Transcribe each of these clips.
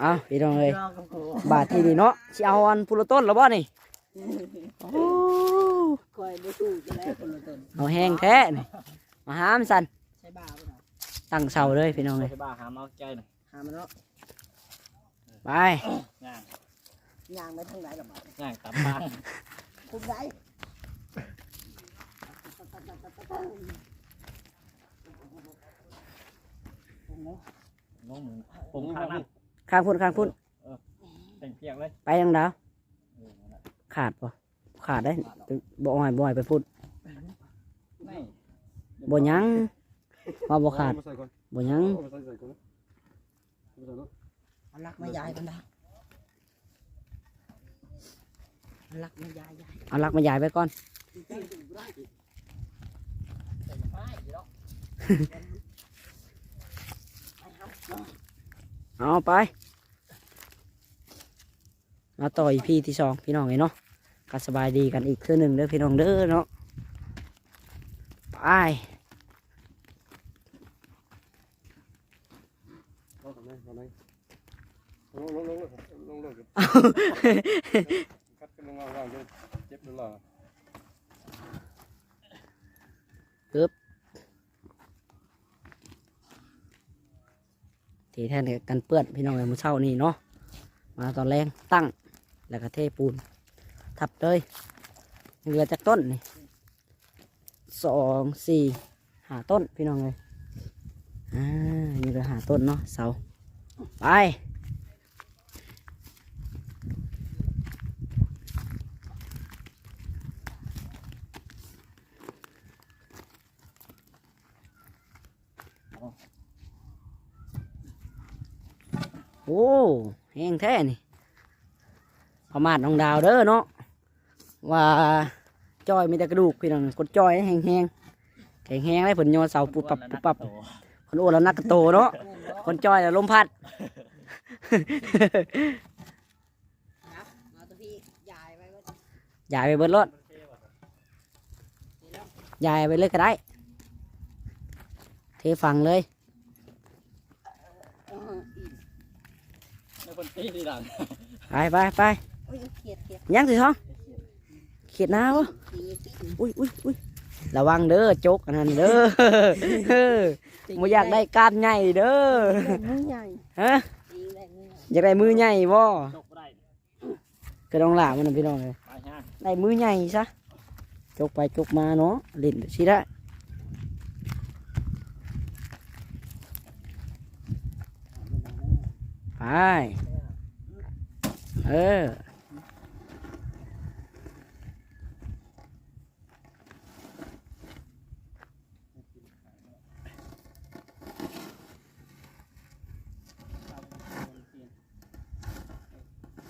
เอาพี่น้องเอ้ยรอกับกูบาทที่นี่เนาะสิเอาอันพุละต้นแล้วบ่นี่โอ้คอยบ่สู้จะแล้วคนละตนเอาแห้งแท้นี่มาหามสันใช่บ้าบ่เนาะตั้งเสาเลยพี่น้องไปเลยบ้าหามาใจหน่อยหามันเนาะไปย่างย่างไปทางไหนล่ะบ่ย่างกลับบ้านคุณได้งงมึงผมข้างนั้นข้างพุ่นข้างพุ่นแต่งเพียงเลยไปยังดาวเออนั่นแหละขาดปะขาดได้บ่อ่อยบ่อ่อยไปพูดไม่บ่หยังว่าบ่ขาดเอมาใส่ก่อนบ่หยังเอามาใส่ใส่ก่อนนะเอามาใส่ก่อนมันรักไม่ยายกันดามันรักไม่ยายยายเอาลักมายายไปก่อน เอาไป มาต่ออีพีที่สองพี่น้องไอ้เนาะก็สบายดีกันอีกเทื่อหนึ่งเด้อพี่น้องเด้อเนาะไปเอาทำไมทำไมลงลงลงลงลงลงกัดกันลงมาว่างจะเจ็บ ทีแทนกันเปื้อนพี่น้องเอ้มือเช้านี่เนาะมาตอนแรงตั้งแล้วก็เทปูน ทับเลยเหลือจากต้นนี่สองสี่หาต้นพี่น้องเลยอ่านี่เหลือหาต้นเนาะเสาไป อ้แห้งแท้นี่ประมาทน้องดาวเด้อเนาะว่าจอยมีแต่กระดูกพี่น้องกดจอยแห้งแห้งแข็งแห้งได้ผลโยนเสาปุบปับปุบปับคนอ้วนแล้วนักกระโตเนาะคนจอยแล้วลมพัดยายไว้ว่าย้ายไปเบิดรถย้ายไปเลยก็ได้ เทฟังเลย เอออีก ใน คนตีดีดังไปไปไปโอ้ยเขียดเขียดยังสิท้องเขียดหน้าวะตีตีอุ้ยอุ้ยอุ้ยระวังเด้อจกอันนั้นเด้อเออบ่อยากได้ก้านใหญ่เด้อมือใหญ่ฮะตีได้มือใหญ่อยากได้มือใหญ่บ่จกได้ก็ต้องหลามันนะพี่น้องเลยไปย่างได้มือใหญ่ซะจกไปจกมาเนาะเล่นสิได้ไป เออ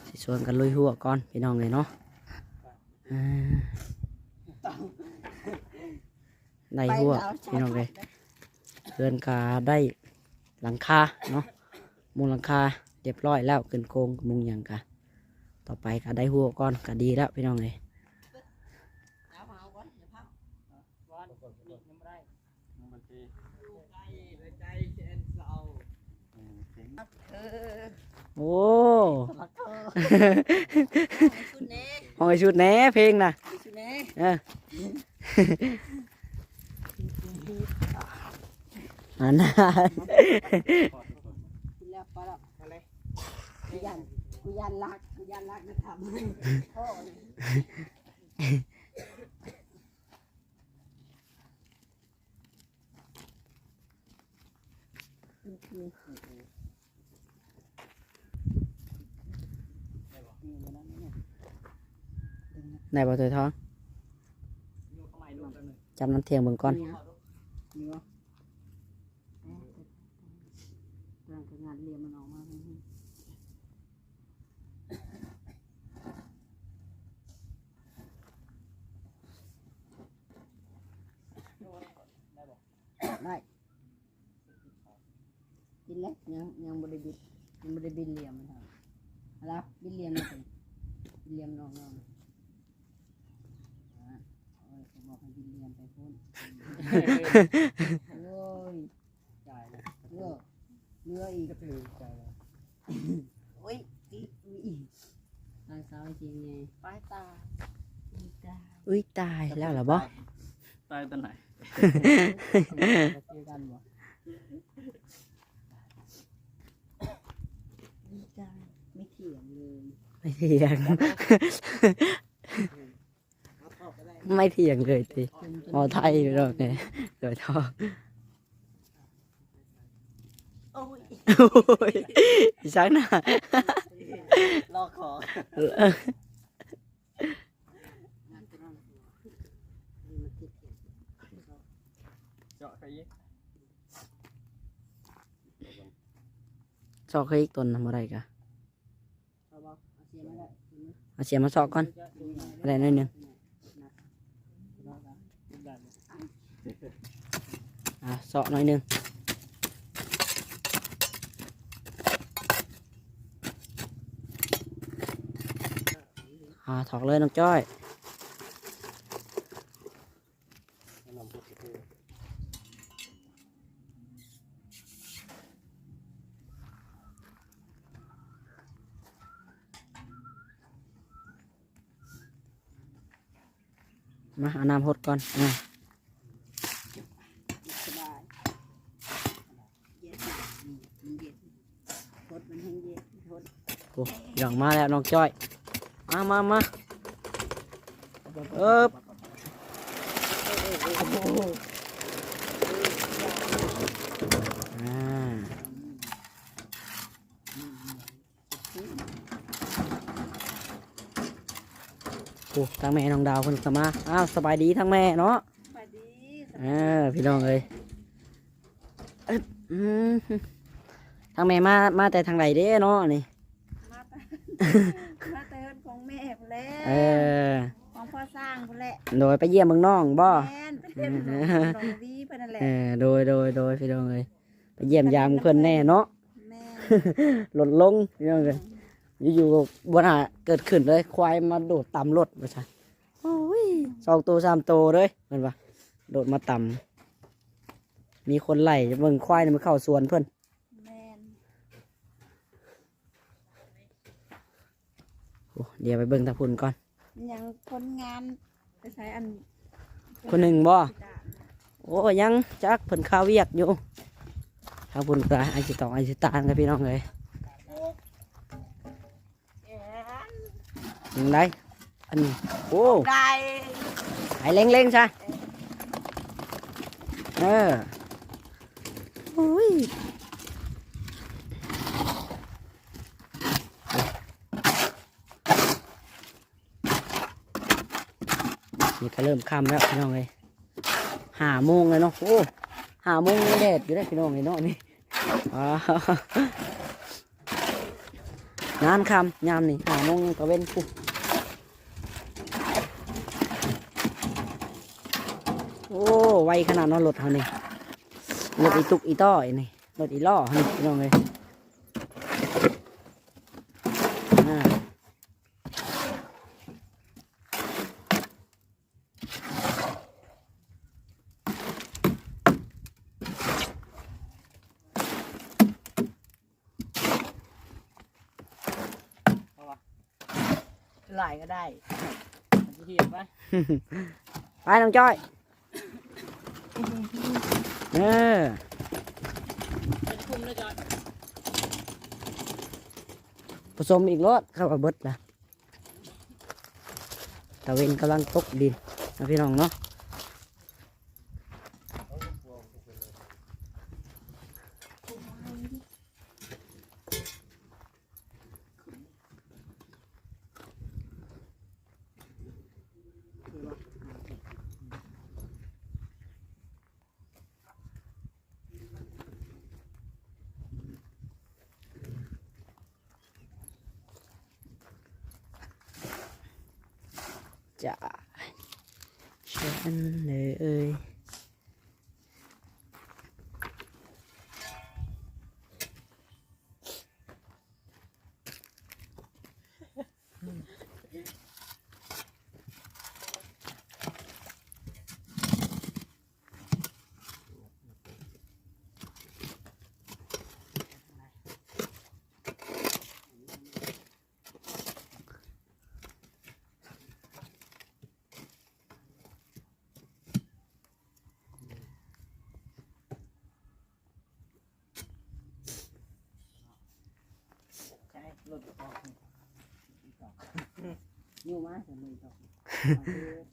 สิชวนกันลุยหัวก่อนพี่น้องเลยเนาะอ่าได้หัวพี่น้องเลยเพื่อนกาได้หลังคาเนาะมุงหลังคา เรียบร้อยแล้วขึ้นโครงมุงย่างกะต่อไปก็ได้หัวก่อนก็ดีแล้วพี่น้องเลยโอ้ห้องไอชุดแหน่เพลงนะอันน่ะกินแล้วพอแล้วอะไร กูยันกูยันรักกูยันรักนะทำพ่อเนี่ยไหนบอกเธอท้องจำน้ำเทียงเบิ่งก่อนนี่วะร่างงานเรียนมันออกมา ได้ กินแล้วยังยังบริบิดยังบริบินเหลี่ยมมันทำอะไรบินเหลี่ยมนะเป็นบินเหลี่ยมน้องน้องอ่าโอ้ยผมบอกให้บินเหลี่ยมไปพุ่นโอ้ยจ่ายเลยเลิกเรืออีกก็ถือใจแล้วโอ้ยอีอีตายสาวจริงไงปลายตาอีตาอุ้ยตายแล้วเหรอบ่ตายตอนไหนเจอกันบ่อีตาไม่เถียงเลย ไม่เถียง ไม่เถียงเลยทีมอไทยเราเนี่ยเดี๋ยวทอโอ้ยช้างหน้าลอกคอซอกใคยอีกตนทำอะไรกัน เขาบอกเอาเสียมาได้ เสียมาเอาเสียมาซอกก่อนอะไรหนิดนึงอะซอกหน่อยหนึงอ่าถอกเลยน้องจ้อย นำพวกเท มาเอา น้ำหดก่อนอะสบายเย็นมันเย็นทดมันแห้งเย็นทดโอ้หย่องมาแล้วน้องจ้อย มามามาเอ๊บอ่า โอ้ทางแม่น้องดาวคนสมาอ้าวสบายดีทั้งแม่เนาะสวัสดีอ่าพี่น้องเอ้ยเอิบอืมทางแม่มามาแต่ทางไหนเด้เนาะนี่มาแต่มาแต่เฮินของแม่พุ่นแหล้เออของพ่อสร้างพุ่นแหละโดยไปเยี่ยมเมืองน้องบ่แม่นไปเรียนน้องน้องวีเพิ่นนั่นแหละเออโดยโดยโดยพี่น้องเอ้ยไปเยี่ยมยามเพื่อนแน่เนาะแม่นหล่นลงพี่น้องเอ้ย อยู่ๆบนหาเกิดขึ้นเลย ควายมาโดดต่ำรถว่าใช่โอ้ยสองตัวสามตัวเลยเห็นปะโดดมาต่ำมีคนไล่เบิ่งควายนี่มันเข้าสวนเพื่อนแม่นโอ้เดี๋ยวไปเบิ่งตาพุ่นก่อนยังคนงานไปใช้อัน คนหนึ่งบ่พิการโอ้ยังจักเพิ่นข้าวเวียกอยู่ทางพุ่นกะไอสิตองไอสิตานกับพี่น้องเลย ยังไงอันนี้โอ้ได้หายเล็งๆใช่เออโอ้ยนี่ก็เริ่มค่ำแล้วพี่น้องเลยห้าโมงเลยเนาะโอ้ห้าโมงยังแดดอยู่ได้อพี่น้องเลยเนาะนี่ว้าวนานค่ำยามนี่ห้าโมงก็เว้นปุ๊บ โอ้ไวขนาดนั้นรถเขานี่รถอีตุกอีต้ออีนี่รถอีล่อเขานี่พี่น้องเลยอ่าหลายก็ได้มันจะเหียบไหมไปน้องจ้อย เออจะคุมได้จอยผสมอีกรถเข้ากับเบิดนะตะเวนกำลังตกดินนะพี่น้องเนาะ วม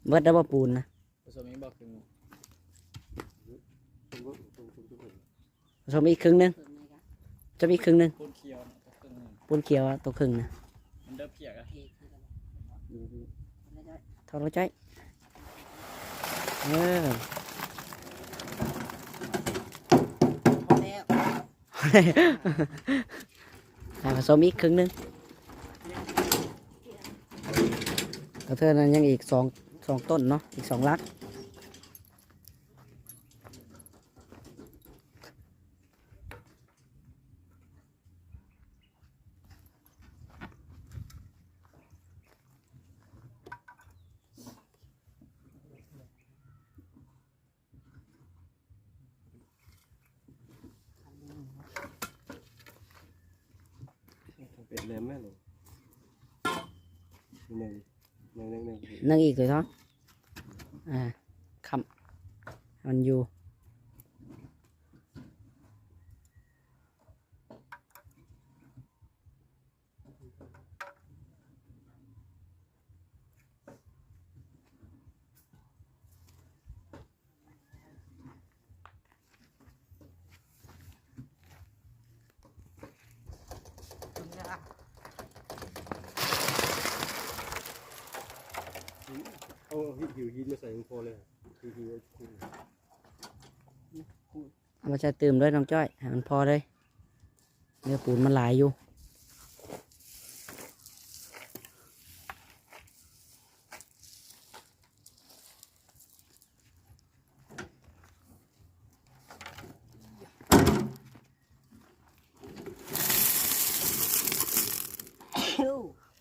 เบิดได้บ่ปูนนะผสมีอีกครึ่งหนึงจะมีครึ่งหนึงปูนเขียวปูนเขียวตัวครึ่งนะมันเด้อเพีดรถใจเออพอแล้ว ผสมอีกครึ่งหนึงแล้วเธอนั้นยังอีกสองสองต้นเนาะอีกสองลัก แหลมแม่หนูหนึ่งหนึ่งหนึ่งหนึ่งนึ่งอีกเลยท้องอ่าคำให้มันอยู่ เอาหิวหินมาใส่ลงคอเลยหิวหิว เอามาใช้เติมด้วยน้องจ้อยให้มันพอเลยเนื้อปูนมันหลายอยู่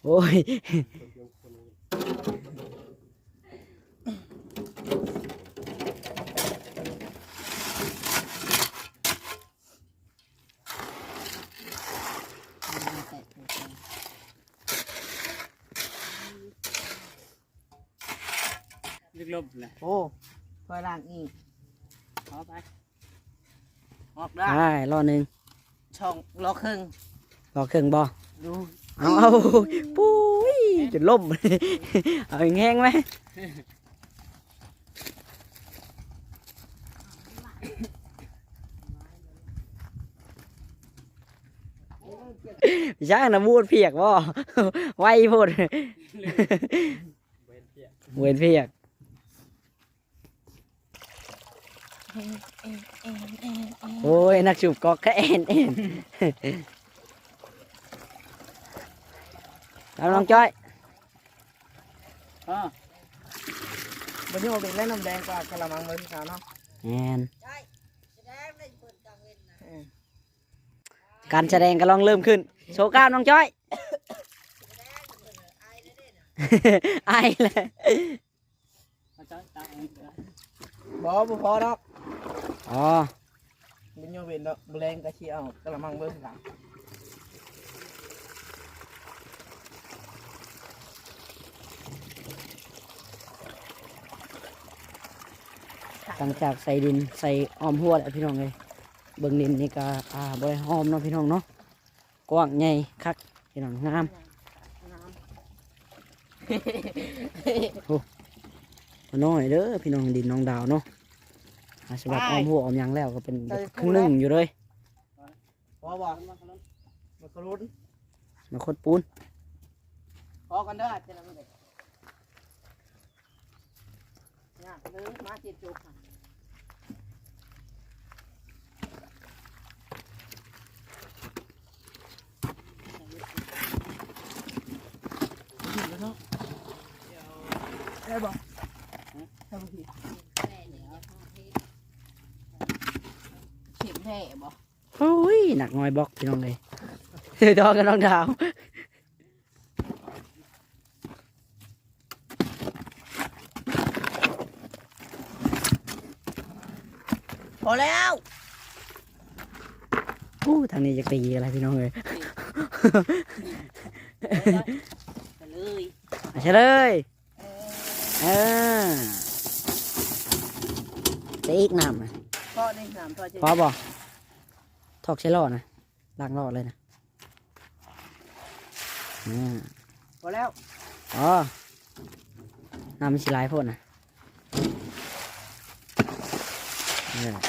โอ้ย แตะตัวเอง ลึกลบเลยโอ้คอยล้างอีกขอไปออกได้ได้รอหนึ่งช่องล้อครึ่งรอเครื่องบ่ดูเอาเอาปุ้ยจะล่ม เอาอีกแห้งไหมช่างนะมูดเพียกบ่ไวโพดเว้นเพียก เวนเพียก โอ้ยนักสูบก๊อกก็แอนแอนแล้วน้องจ้อยอ๋อวันนี้เราเป็นเล่นน้ำแดงกว่ากะละมังเลยพี่สาวเนาะแอนการแสดงก็ลองเริ่มขึ้น โชว์กล้ามน้องจ้อยไอายเลยมาจ้อยตามเองเถอะบอกว่าบ่พอดอก อ๋อเป็นโยเวนดอกแรงกะเชียวกะละมังเบอร์สามหลังจากใส่ดินใส่อ้อมหัวแล้วพี่น้องเลยเบิ่งดินนี่ก็อ่าบริหอมเนาะพี่น้องเนาะกว้างใหญ่คักพี่น้องงามโอ้น้อยเด้อพี่น้องดินน้องดาวเนาะ อาสำหรับอ้อมหัวอ้อมหยังแล้วก็เป็นครึ่งหนึ่งอยู่เลยพอบอกมันกระลุ้นมาคดปูนพอกันเด้อเจ้าละไม่ได้เนี่ยลืมมาจิตจุกค่ะได้บอกแม่เนี่ยเข็ม แท้บ่โอ้ยหนักน้อยบล็อกพี่น้องเลยเดี๋ยวดองกับน้องดาวพอแล้วอู้ทางนี้จะตีอะไรพี่น้องเลยไปเลยมาเฉลยเออจะอีกน้ำนะพ่อนี่สามพ่อจะพอบอกท อกใช้ล่อนะล้างล่อเลยนะอ่าพอแล้ว อ๋อน้ำมันสิหลายโพดนะนี่แหละ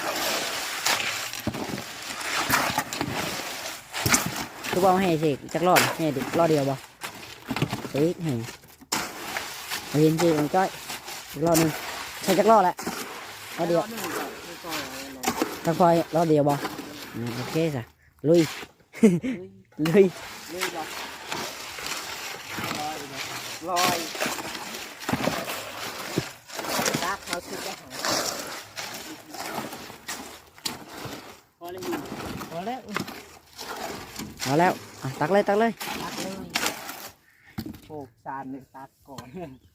คือบอกให้เสกจักรอดให้ดิรอดเดียวบ่เฮ้ยให้เอาเห็นสิมันจ้อยอีกรอบหนึงใช้จักรอดแหละรอดเดียวจักรอยรอดเดียวบ่ อืมโอเคจ้ะลุย ลุย เลยบอกลอยเลยลอยรักเขาคือจะหา พอแล้วอยู่ พอแล้ว เอาแล้วอ่ะตักเลยตักเลย ตักเลยโขกสารหนึ่งตักก่อน น้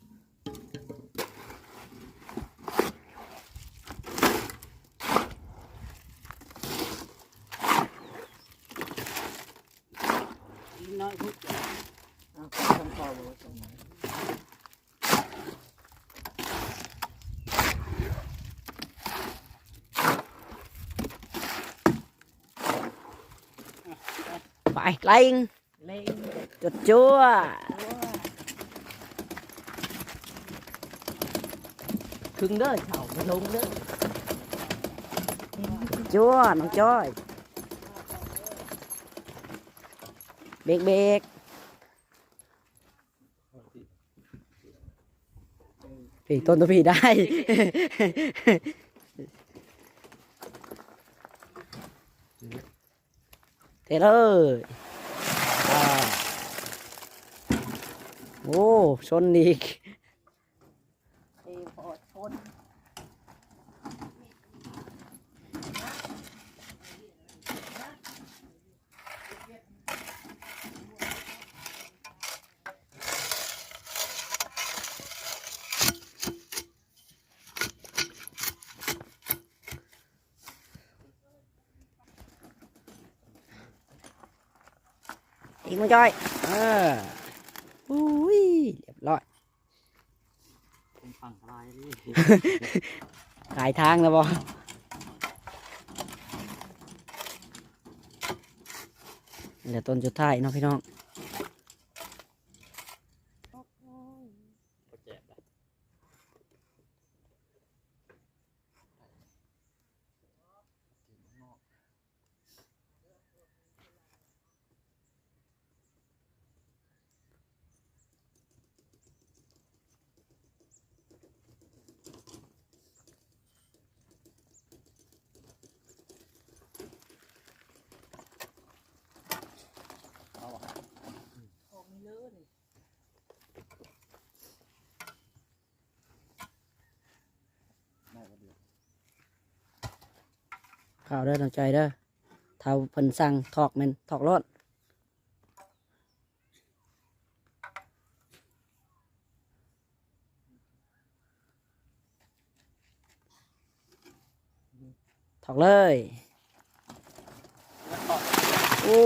ไปไล่งเล่งจุดจั่วคึงเด้อเฉาไปลงเด้อจั่วน้องจ้อย เบรกเบรกพี่ต้นตัวพี่ได้เทเลยอ่า โอ้ชนอีกเอพอชนอีกมั้งจ้อยเอออุ้ยเรียบร้อย ผม ฟังอะไรนี่หายทางแล้วบอเดี๋ยวต้นจุดท้ายเนาะพี่น้อง ก็แจ็บได้ ของเลื่อน ได้ก็เดียว ข่าวเด้ตั้งใจเด้อเท่าเพิ่นสั่งถอกมันถอกรถถอกเลย โอ้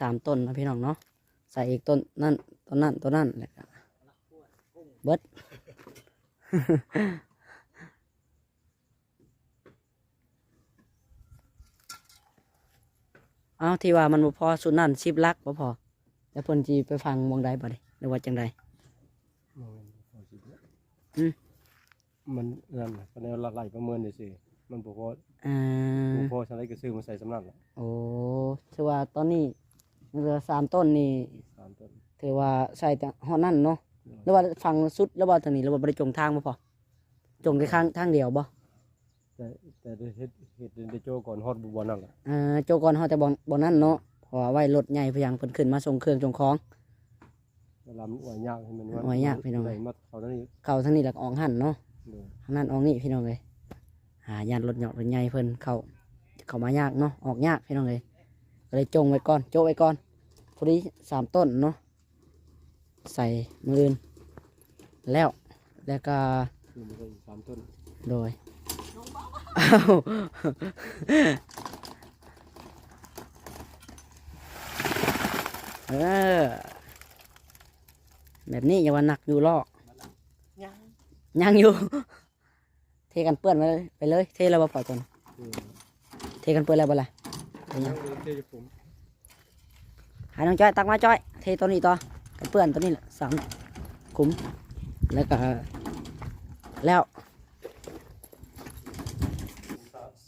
สามต้นนะพี่น้องเนาะใส่อีกต้นนั่นต้นนั่นต้นนั่นแล้วก็เบิดเอาที่ว่ามันบ่พอสุดนั่นสิบลักบ่พอแล้วเพิ่นจีไปฟังวงใดบ่ได้หรือว่าจังใดอืมมันนั่นน่ะคะแนนหลักไหลประเมินได้สิมันบอกว่าอ่าบ่พอใช้ก็ซื้อมาใส่สำนักละโอ้ถือว่าตอนนี้ เหลือสามต้นนี่สามต้นถือว่าใส่แต่ฮอดนั่นเนาะหรือว่าฟังสุดแล้วว่าทางนี้แล้วว่าบ่ได้จงทางบ่พอจงแค่ข้างทางเดียวบ่แต่แต่ได้เฮ็ดเฮ็ดได้โจก่อนฮอดบุบนั่นล่ะอ่าโจก่อนเฮาแต่บ่บ่นั่นเนาะเพราะว่าไว้รถใหญ่พยายามเพิ่นขึ้นมาส่งเครื่องส่งของ เวลามันอวยยากให้มันว่าอวยยากพี่น้อง ได้มาเขานั้นนี่เข้าทางนี้แล้วก็ออกหันเนาะเด้อทางนั้นออกนี่พี่น้องเลยหาญาติรถเหยาะรถใหญ่เพิ่นเข้าเข้ามายากเนาะออกยากพี่น้องเลย ก็เลยจงไว้ก่อนโจไว้ก่อนพอดีสามต้นเนาะใส่มืออื่นแล้วแล้วก็นี่มันก็อีกสามต้นโดยอ้าวเออแบบนี้อย่าว่าหนักอยู่ลอกยังยังอยู่ เทกันเปื้อนไปเลยไปเลยเทแล้วบ่พอจนอืมเทกันเปื้อนแล้วบ่ล่ะไปยัง เดี๋ยวผมหาน้องจ้อยตักมาจ้อย เทตัวนี้ต่อกันเปื้อนตัวนี้แหละสามขุมแล้วก็แล้ว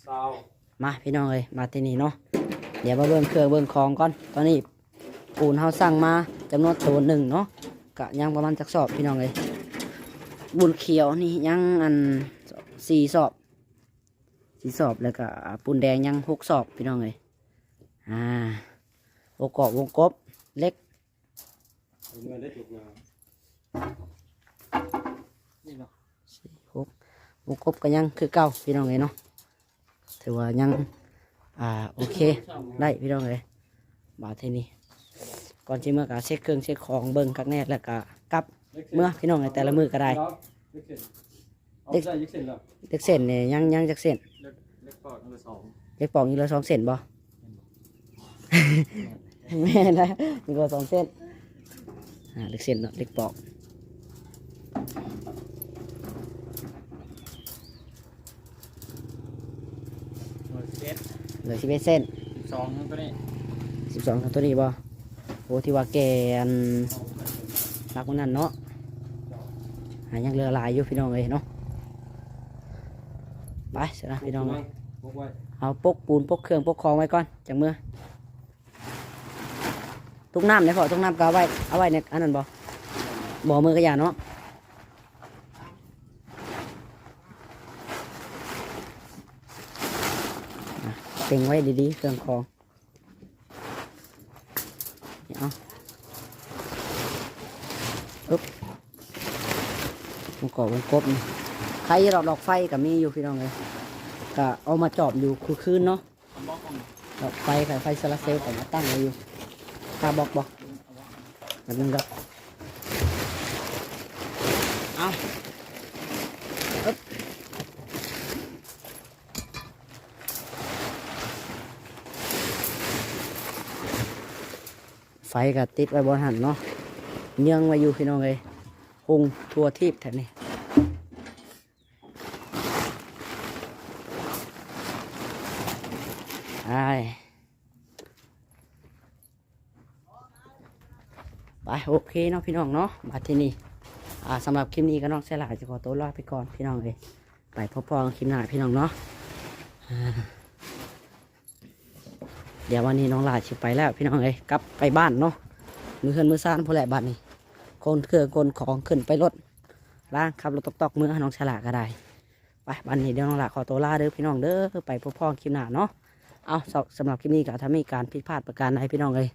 ซาวมาพี่น้องเอ้ยมาที่นี่เนาะเดี๋ยวมาเบิ่งเครื่องเบิ่งของก่อนตอนนี้ปูนเฮาสั่งมาจำนวนตัวหนึ่งเนาะกะยังประมาณจักสอบพี่น้องเอ้ยบุญเขียวนี่ยังอันสี่สอบสี่สอบแล้วก็ปูนแดงยังหกสอบพี่น้องเอ้ย อ่าโอกาะวงกบเล็กเงินได้ถูกงานนี่เนาะสี่หกวงกบก็ยังคือเก่าพี่น้องเอ้ยเนาะถือว่ายังอ่าโอเคได้พี่น้องเลยบาทเทนี้ก่อนที่เมื่อกะเช็คเครื่องเช็คของเบิ้งกักแน่แล้วก็กลับเมื่อพี่น้องเลยแต่ละมือก็ได้เล็กเส้นเอาได้ยึกเส้นแล้วเล็กเส้นเนี่ยยังยังจักเส้นเล็กเล็กปอดมือสองเล็กปองอยู่ละสองเส้นบ่ แม่นะมีก็สองเส้นอ่าเล็กเส้นเนาะเล็กปองมือเจ็ดเหลือสิบเอ็ดเส้นสิบสองตัวนี้สิบสองตัวนี้บ่โอ้ที่ว่าแกอันรักมันนั่นเนาะหายังเหลือหลายอยู่พี่น้องเลยเนาะไปเสร็จแล้วพี่น้องเลยพกไว้เอาปกปูนปกเครื่องปกของไว้ก่อนจากเมื่อ ทุกน้ำเนี่ยพอทุกน้ำก็เอาไว้เอาไว้ในอันนั้นบ่บ่อมือกระยาเนาะเต็งไว้ดีๆเครื่องของนี่เอาอึ๊บวงกบวงกบนี่ใครดอกดอกไฟก็มีอยู่พี่น้องเลยก็เอามาจอบอยู่คือคืนเนาะดอกไฟกับไฟโซลาร์เซลล์ก็มาตั้งไว้อยู่ คาบอกบอกแบบนึงครับเอาอึ๊บไฟก็ติดไว้บนหันเนาะเนื่องไว้อยู่พี่น้องเลยหุงทัวทีบแถวนี้ไอ้ ไปโอเคเนาะพี่น้องเนาะมาที่นี่อ่าสำหรับคลิปนี้ก็น้องเสลาจะขอตัวลาไปก่อนพี่น้องเลยไปพบๆกันคลิปหน้าพี่น้องเนาะเดี๋ยววันนี้น้องหลาชิไปแล้วพี่น้องเลยกลับไปบ้านเนาะมือเฮือนมือซ่านผู้แหละบ้านนี้คนเครื่องคนของขึ้นไปรถล่างขับรถตอกๆมือให้น้องฉลาก็ได้ไปวันนี้เดี๋ยวน้องหลาขอตัวลาเด้อพี่น้องเด้อไปพบๆกันคลิปหน้าเนาะเอาสำสำหรับคลิปนี้ก็ถ้ามีการผิดพลาดประการใดพี่น้องเลย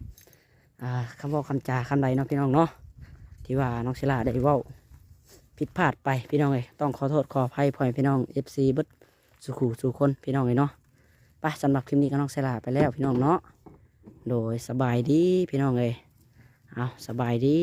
อ่าคำว่าคำจาคำใดเนาะพี่น้องเนาะที่ว่าน้องศิลาได้เว้าผิดพลาดไปพี่น้องเลยต้องขอโทษขออภัยพ่อยพี่น้องเอฟซีบิดสุขูสุคนพี่น้องเลยเนาะไปสำหรับคลิปนี้ก็น้องศิลาไปแล้วพี่น้องเนาะโดยสบายดีพี่น้องเลยเอาสบายดี